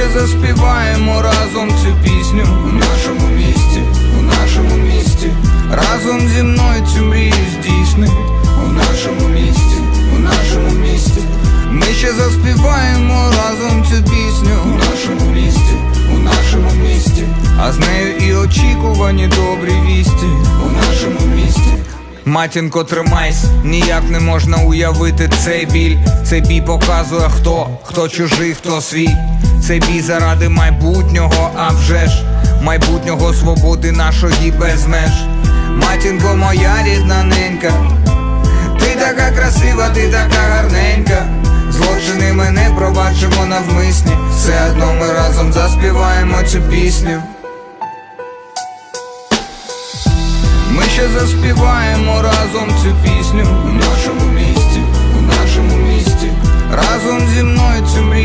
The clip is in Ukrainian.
ще заспіваємо разом цю пісню у нашому місті, у нашому місті. Разом зі мною цю мрію здійсни у нашому місті, у нашому місті. Ми ще заспіваємо разом цю пісню у нашому місті, у нашому місті. А з нею і очікувані добрі вісті у нашому місті. Матінко, тримайся, ніяк не можна уявити цей біль. Цей бій показує хто, хто чужий, хто свій. Цей бій заради майбутнього, а вже ж майбутнього свободи нашої без меж. Матінко, моя рідна ненька, ти така красива, ти така гарненька. Злочини ми не пробачимо навмисні. Все одно ми разом заспіваємо цю пісню. Ми ще заспіваємо разом цю пісню у нашому місті, у нашому місті. Разом зі мною цю мрію.